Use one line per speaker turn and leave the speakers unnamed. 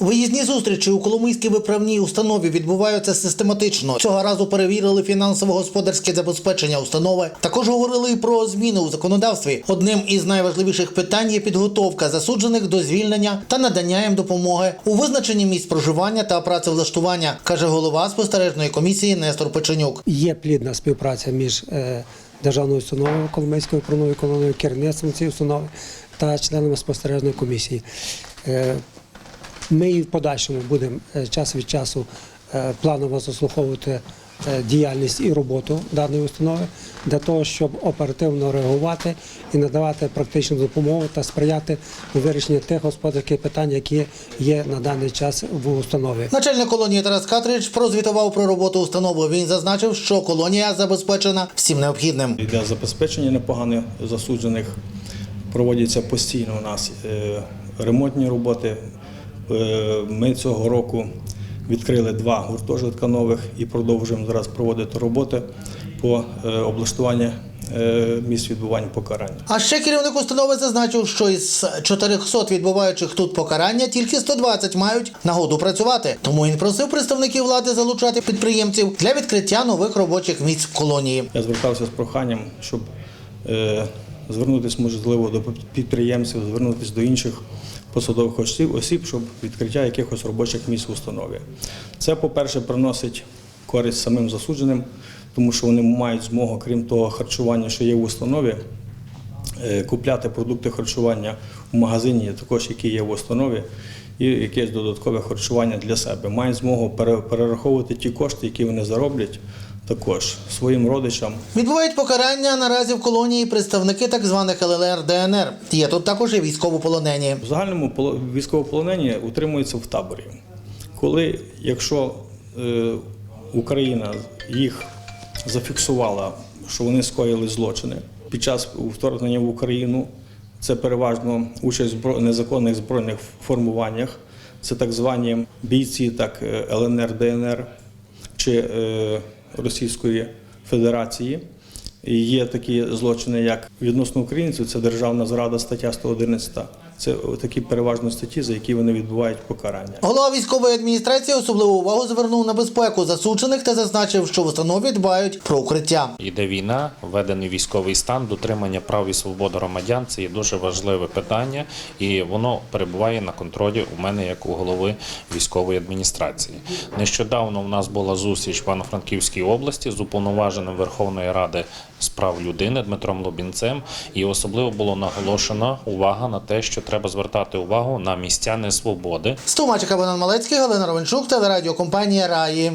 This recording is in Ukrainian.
Виїзні зустрічі у Коломийській виправній установі відбуваються систематично. Цього разу перевірили фінансово-господарське забезпечення установи. Також говорили про зміни у законодавстві. Одним із найважливіших питань є підготовка засуджених до звільнення та надання їм допомоги у визначенні місць проживання та працевлаштування, каже голова спостережної комісії Нестор Печенюк.
Є плідна співпраця між е, державною установою Коломийською управною колонією, керівництвом цієї установи та членами спостережної комісії. Ми і в подальшому будемо е, час від часу е, планово заслуховувати е, діяльність і роботу даної установи для того, щоб оперативно реагувати і надавати практичну допомогу та сприяти у вирішенні тих господарських питань, які є на даний час в установі.
Начальник колонії Тарас Катрич прозвітував про роботу установи. Він зазначив, що колонія забезпечена всім необхідним.
Для забезпечення непогано засуджених проводяться постійно у нас ремонтні роботи. Е, Ми цього року відкрили два гуртожитка нових і продовжуємо зараз проводити роботи по е, облаштуванню е, місць відбування покарання.
А ще керівник установи зазначив, що із 400 відбуваючих тут покарання тільки 120 мають нагоду працювати. Тому він просив представників влади залучати підприємців для відкриття нових робочих місць в колонії.
Я звертався з проханням, щоб звернутися, можливо, до підприємців, звернутися до інших посадових осіб, щоб відкриття якихось робочих місць в установі. Це, по-перше, приносить користь самим засудженим, тому що вони мають змогу, крім того харчування, що є в установі, е, купляти продукти харчування в магазині, також які є в установі, і якесь додаткове харчування для себе. Мають змогу перераховувати ті кошти, які вони зароблять, також своїм родичам.
Відбувають покарання наразі в колонії представники так званих ЛЛР ДНР. Є тут також і військовополонені.
В загальному поло- військовополонені утримуються в таборі. Коли, якщо е, Україна їх зафіксувала, що вони скоїли злочини під час вторгнення в Україну, це переважно участь в незаконних збройних формуваннях, це так звані бійці, так е, ЛНР, ДНР чи е, Російської Федерації. І є такі злочини, як відносно українців, це державна зрада, стаття 111. Це такі переважно статті, за які вони відбувають покарання.
Голова військової адміністрації особливу увагу звернув на безпеку засуджених та зазначив, що в установі дбають про укриття.
Іде війна, введений військовий стан, дотримання прав і свободи громадян це є дуже важливе питання, і воно перебуває на контролі у мене як у голови військової адміністрації. Нещодавно у нас була зустріч в Івано-Франківській області з уповноваженим Верховної Ради з прав людини Дмитром Лобінцем, і особливо було наголошена увага на те, що треба звертати увагу на місця несвободи,
Стумачика Богдан Малецький, Галина Ровенчук, телерадіокомпанія Раї.